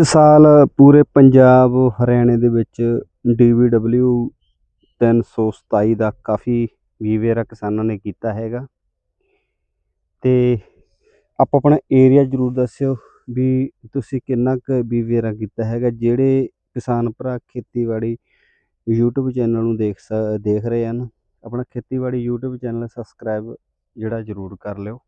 ਇਸ ਸਾਲ ਪੂਰੇ ਪੰਜਾਬ ਹਰਿਆਣੇ ਦੇ ਵਿੱਚ ਡੀਵੀਡਬਲਿਊ 327 ਦਾ ਕਾਫੀ ਵੀਵੇਰਾ ਕਿਸਾਨਾਂ ਨੇ ਕੀਤਾ ਹੈਗਾ। ਤੇ ਆਪੋ ਆਪਣਾ ਏਰੀਆ ਜਰੂਰ ਦੱਸਿਓ ਵੀ ਤੁਸੀਂ ਕਿੰਨਾ ਕੁ ਵੀਵੇਰਾ ਕੀਤਾ ਹੈਗਾ, ਜਿਹੜੇ ਕਿਸਾਨ ਭਰਾ ਖੇਤੀਬਾੜੀ YouTube ਚੈਨਲ ਨੂੰ ਦੇਖ ਸ- ਦੇਖ ਰਹੇ ਹਨ, ਆਪਣਾ ਖੇਤੀਬਾੜੀ YouTube ਚੈਨਲ ਸਬਸਕ੍ਰਾਈਬ ਜਿਹੜਾ ਜਰੂਰ ਕਰ ਲਿਓ।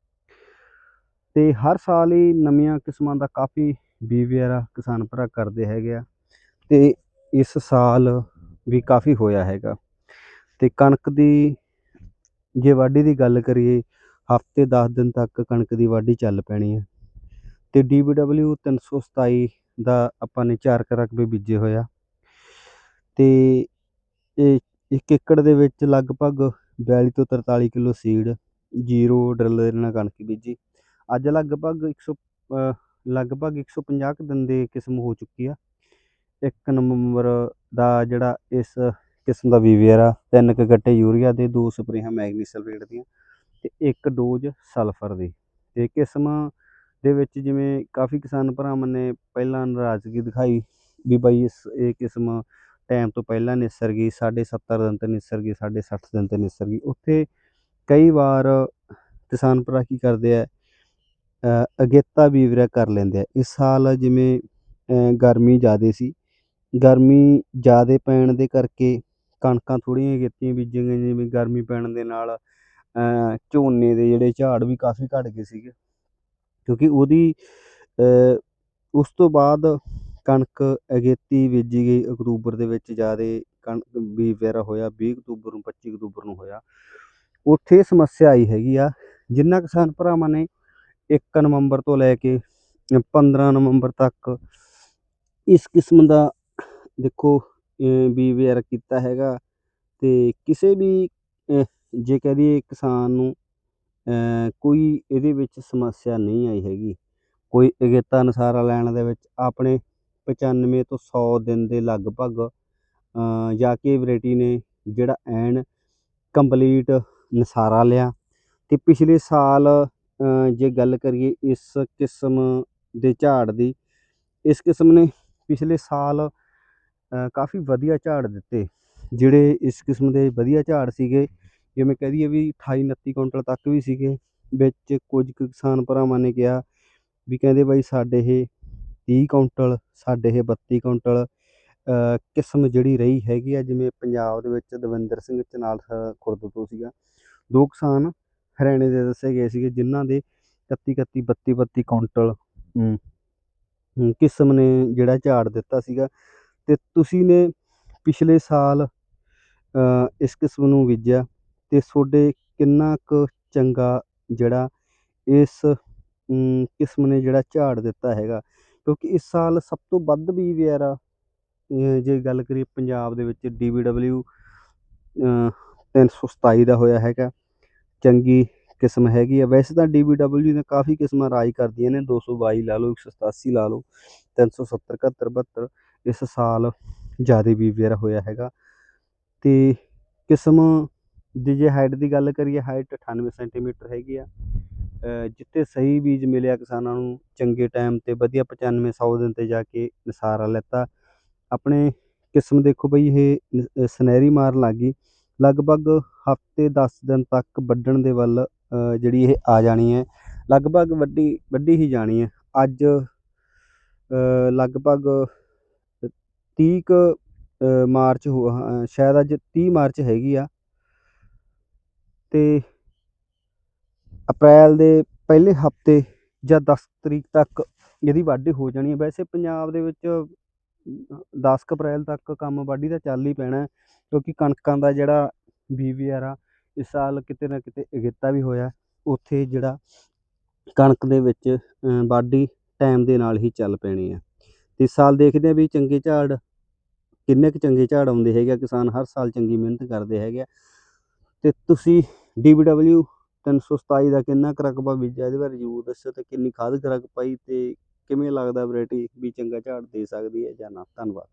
ਤੇ ਹਰ ਸਾਲ ਹੀ ਨਵੀਆਂ ਕਿਸਮਾਂ ਦਾ ਕਾਫੀ ਵੀਵੇਰਾ ਕਿਸਾਨ ਭਰਾ ਕਰਦੇ ਹੈਗੇ ਆ ਤੇ ਇਸ ਸਾਲ ਵੀ ਕਾਫੀ ਹੋਇਆ ਹੈਗਾ ਤੇ ਕਣਕ ਦੀ ਜੇ ਵਾਢੀ ਦੀ ਗੱਲ ਕਰੀਏ, ਹਫ਼ਤੇ 10 ਦਿਨ ਤੱਕ ਕਣਕ ਦੀ ਵਾਢੀ ਚੱਲ ਪੈਣੀ ਹੈ ਤੇ DBW 327 ਦਾ ਆਪਾਂ ਨੇ 4 ਵੀ ਬੀਜੇ ਹੋਇਆ ਤੇ ਇਹ ਇੱਕ ਏਕੜ ਦੇ ਵਿੱਚ ਲਗਭਗ 42 ਤੋਂ 43 ਕਿਲੋ ਸੀਡ ਜ਼ੀਰੋ ਡਰਿਲ ਦੇ ਨਾਲ ਕਣਕ ਬੀਜੀ। ਅੱਜ ਲਗਭਗ 100 ਅਹ ਲਗਭਗ 150 ਕੁ ਦਿਨ ਦੀ ਕਿਸਮ ਹੋ ਚੁੱਕੀ ਆ। ਇੱਕ ਨਵੰਬਰ ਦਾ ਜਿਹੜਾ ਇਸ ਕਿਸਮ ਦਾ ਵੀਵੇਰਾ ਤਿੰਨ ਕੁ ਗੱਟੇ ਯੂਰੀਆ ਦੇ, ਦੋ ਸਪਰੇਹਾਂ ਮੈਗਨੀ ਸਲਫੇਟ ਦੀਆਂ ਤੇ ਇੱਕ ਡੋਜ਼ ਸਲਫਰ ਦੀ। ਤੇ ਕਿਸਮ ਦੇ ਵਿੱਚ ਜਿਵੇਂ ਕਾਫੀ ਕਿਸਾਨ ਭਰਾਵਾਂ ਨੇ ਪਹਿਲਾਂ ਨਾਰਾਜ਼ਗੀ ਦਿਖਾਈ ਵੀ ਬਾਈ ਇਸ, ਇਹ ਕਿਸਮ ਟਾਈਮ ਤੋਂ ਪਹਿਲਾਂ ਨਿਸਰ ਗਈ, ਸਾਢੇ 70 ਦਿਨ ਤੇ ਨਿਸਰ ਗਈ, ਸਾਢੇ 60 ਦਿਨ ਤੇ ਨਿਸਰ ਗਈ। ਉੱਥੇ ਕਈ ਵਾਰ ਕਿਸਾਨ ਭਰਾ ਕੀ ਕਰਦੇ ਆ ਅਗੇਤਾ ਵੀਵਰਾ ਕਰ ਲੈਂਦੇ ਆ। ਇਸ ਸਾਲ ਜਿਵੇਂ ਗਰਮੀ ਜ਼ਿਆਦਾ ਸੀ। ਗਰਮੀ ਜ਼ਿਆਦਾ ਪੈਣ ਦੇ ਕਰਕੇ ਕਣਕਾਂ ਥੋੜ੍ਹੀਆਂ ਅਗੇਤੀਆਂ ਬੀਜੀਆਂ ਗਈਆਂ, ਜਿਵੇਂ ਗਰਮੀ ਪੈਣ ਦੇ ਨਾਲ ਝੋਨੇ ਦੇ ਜਿਹੜੇ ਝਾੜ ਵੀ ਕਾਫੀ ਘੱਟ ਗਏ ਸੀਗੇ। ਕਿਉਂਕਿ ਉਹਦੀ ਉਸ ਤੋਂ ਬਾਅਦ ਕਣਕ ਅਗੇਤੀ ਬੀਜੀ ਗਈ ਅਕਤੂਬਰ ਦੇ ਵਿੱਚ। ਜ਼ਿਆਦਾ ਕਣਕ ਵੀਵਰਾ ਹੋਇਆ, ਵੀਹ ਅਕਤੂਬਰ ਨੂੰ 25 ਅਕਤੂਬਰ ਨੂੰ ਹੋਇਆ। ਉੱਥੇ ਸਮੱਸਿਆ ਆਈ ਹੈਗੀ ਆ ਜਿਨ੍ਹਾਂ ਕਿਸਾਨ ਭਰਾਵਾਂ ਨੇ 1 ਨਵੰਬਰ ਤੋਂ ਲੈ ਕੇ 15 ਨਵੰਬਰ ਤੱਕ ਇਸ ਕਿਸਮ ਦਾ ਦੇਖੋ ਵੀ ਵੇਅਰ ਕੀਤਾ ਹੈਗਾ ਤੇ ਕਿਸੇ ਵੀ ਜੇ ਕਹਿ ਦਈਏ ਕਿਸਾਨ ਨੂੰ ਕੋਈ ਇਹਦੇ ਵਿੱਚ ਸਮੱਸਿਆ ਨਹੀਂ ਆਈ ਹੈਗੀ। ਕੋਈ ਅਗੇਤਾ ਨਸਾਰਾ ਲੈਣ ਦੇ ਵਿੱਚ ਆਪਣੇ 95 ਤੋਂ 100 ਦਿਨ ਦੇ ਲਗਭਗ ਜਾ ਕੇ ਵੈਰਾਈਟੀ ਨੇ ਜਿਹੜਾ ਐਨ ਕੰਪਲੀਟ ਨਸਾਰਾ ਲਿਆ ਤੇ ਪਿਛਲੇ ਸਾਲ ਜੇ ਗੱਲ ਕਰੀਏ ਇਸ ਕਿਸਮ ਦੇ ਝਾੜ ਦੀ, ਇਸ ਕਿਸਮ ਨੇ ਪਿਛਲੇ ਸਾਲ ਕਾਫੀ ਵਧੀਆ ਝਾੜ ਦਿੱਤੇ। ਜਿਹੜੇ ਇਸ ਕਿਸਮ ਦੇ ਵਧੀਆ ਝਾੜ ਸੀਗੇ, ਜਿਵੇਂ ਕਹਿ ਦਈਏ ਵੀ 28 29 ਕੁਇੰਟਲ ਤੱਕ ਵੀ ਸੀਗੇ, ਵਿੱਚ ਕੁਝ ਕੁ ਕਿਸਾਨ ਭਰਾਵਾਂ ਨੇ ਕਿਹਾ ਵੀ ਕਹਿੰਦੇ ਬਾਈ ਸਾਡੇ ਇਹ 30 ਕੁਇੰਟਲ, ਸਾਡੇ ਇਹ 32 ਕੁਇੰਟਲ ਕਿਸਮ ਜਿਹੜੀ ਰਹੀ ਹੈਗੀ ਆ, ਜਿਵੇਂ ਪੰਜਾਬ ਦੇ ਵਿੱਚ ਦਵਿੰਦਰ ਸਿੰਘ ਚਨਾਲ ਸ- ਖੁਰਦ ਤੋਂ ਸੀਗਾ। ਦੋ ਕਿਸਾਨ ਹਰਿਆਣੇ ਦੇ ਦੱਸੇ ਗਏ ਸੀਗੇ, ਜਿਨ੍ਹਾਂ ਦੇ 31 31 32 32 ਕੁਇੰਟਲ ਕਿਸਮ ਨੇ ਜਿਹੜਾ ਝਾੜ ਦਿੱਤਾ ਸੀਗਾ। ਤੇ ਤੁਸੀਂ ਨੇ ਪਿਛਲੇ ਸਾਲ ਇਸ ਕਿਸਮ ਨੂੰ ਬੀਜਿਆ ਤੇ ਤੁਹਾਡੇ ਕਿੰਨਾ ਕੁ ਚੰਗਾ ਜਿਹੜਾ ਇਸ ਕਿਸਮ ਨੇ ਜਿਹੜਾ ਝਾੜ ਦਿੱਤਾ ਹੈਗਾ? ਕਿਉਂਕਿ ਇਸ ਸਾਲ ਸਭ ਤੋਂ ਵੱਧ ਵੀ ਵਗੈਰਾ ਜੇ ਗੱਲ ਕਰੀਏ ਪੰਜਾਬ ਦੇ ਵਿੱਚ DBW 327 ਦਾ ਹੋਇਆ ਹੈਗਾ। ਚੰਗੀ ਕਿਸਮ ਹੈਗੀ ਆ। ਵੈਸੇ ਤਾਂ ਡੀ ਬੀ DBW ਨੇ ਕਾਫੀ ਕਿਸਮਾਂ ਰਾਜ ਕਰਦੀਆਂ ਨੇ। 222 ਲਾ ਲਓ 187 ਲਾ ਲਓ 370 71 72 ਇਸ ਸਾਲ ਜ਼ਿਆਦਾ ਵੀ ਹੋਇਆ ਹੈਗਾ। ਤੇ ਕਿਸਮ ਦੀ ਜੇ ਹਾਈਟ ਦੀ ਗੱਲ ਕਰੀਏ ਹਾਈਟ 98 ਸੈਂਟੀਮੀਟਰ ਹੈਗੀ ਆ। ਅ, ਜਿੱਥੇ ਸਹੀ ਬੀਜ ਮਿਲਿਆ ਕਿਸਾਨਾਂ ਨੂੰ ਚੰਗੇ ਟਾਈਮ ਤੇ ਵਧੀਆ 95 100 ਦਿਨ ਤੇ ਜਾ ਕੇ ਨਸਾਰਾ ਲੈਤਾ। ਆਪਣੇ ਕਿਸਮ ਦੇਖੋ ਬਈ ਇਹ ਨ- ਸੁਨਹਿਰੀ ਮਾਰ ਲੱਗ ਗਈ। ਲਗਭਗ ਹਫ਼ਤੇ ਦਸ ਦਿਨ ਤੱਕ ਵੱਢਣ ਦੇ ਵੱਲ ਜਿਹੜੀ ਇਹ ਆ ਜਾਣੀ ਹੈ। ਲਗਭਗ ਵੱਡੀ, ਵੱਢੀ ਹੀ ਜਾਣੀ ਹੈ। ਅੱਜ ਲਗਭਗ ਤੀਹ ਕੁ ਮਾਰਚ ਹੋ ਸ਼ਾਇਦ ਅੱਜ ਤੀਹ ਮਾਰਚ ਹੈਗੀ ਆ। ਅਤੇ ਅਪ੍ਰੈਲ ਦੇ ਪਹਿਲੇ ਹਫ਼ਤੇ ਜਾਂ ਦਸ ਤਰੀਕ ਤੱਕ ਇਹਦੀ ਵਾਢੀ ਹੋ ਜਾਣੀ ਹੈ। ਵੈਸੇ ਪੰਜਾਬ ਦੇ ਵਿੱਚ ਦਸ ਕੁ ਅਪ੍ਰੈਲ ਤੱਕ ਕੰਮ ਵਾਢੀ ਦਾ ਚੱਲ ਹੀ ਪੈਣਾ ਕਿਉਂਕਿ ਕਣਕਾਂ ਦਾ ਜਿਹੜਾ ਵੀਵੀਆਰ ਆ ਇਸ ਸਾਲ ਕਿਤੇ ਨਾ ਕਿਤੇ ਅਗੇਤਾ ਵੀ ਹੋਇਆ। ਉੱਥੇ ਜਿਹੜਾ ਕਣਕ ਦੇ ਵਿੱਚ ਵਾਢੀ ਟਾਈਮ ਦੇ ਨਾਲ ਹੀ ਚੱਲ ਪੈਣੀ ਹੈ ਤੇ ਸਾਲ ਦੇਖਦੇ ਆ ਵੀ ਚੰਗੇ ਝਾੜ ਕਿੰਨੇ ਕੁ ਚੰਗੇ ਝਾੜ ਆਉਂਦੇ ਹੈਗੇ ਆ, ਕਿਸਾਨ ਹਰ ਸਾਲ ਚੰਗੀ ਮਿਹਨਤ ਕਰਦੇ ਹੈਗੇ ਆ। ਤੇ ਤੁਸੀਂ DBW 327 ਦਾ ਕਿੰਨਾ ਕੁ ਰਕਬਾ ਬੀਜਿਆ? ਇਹਦੇ ਬਾਰੇ ਜ਼ਰੂਰ ਦੱਸਿਓ ਤੇ ਕਿੰਨੀ ਖਾਦ ਖਰਾਕ ਪਾਈ ਤੇ ਕਿਵੇਂ ਲੱਗਦਾ ਵੈਰਾਈਟੀ ਵੀ ਚੰਗਾ ਝਾੜ ਦੇ ਸਕਦੀ ਹੈ ਜਾਂ ਨਾ? ਧੰਨਵਾਦ।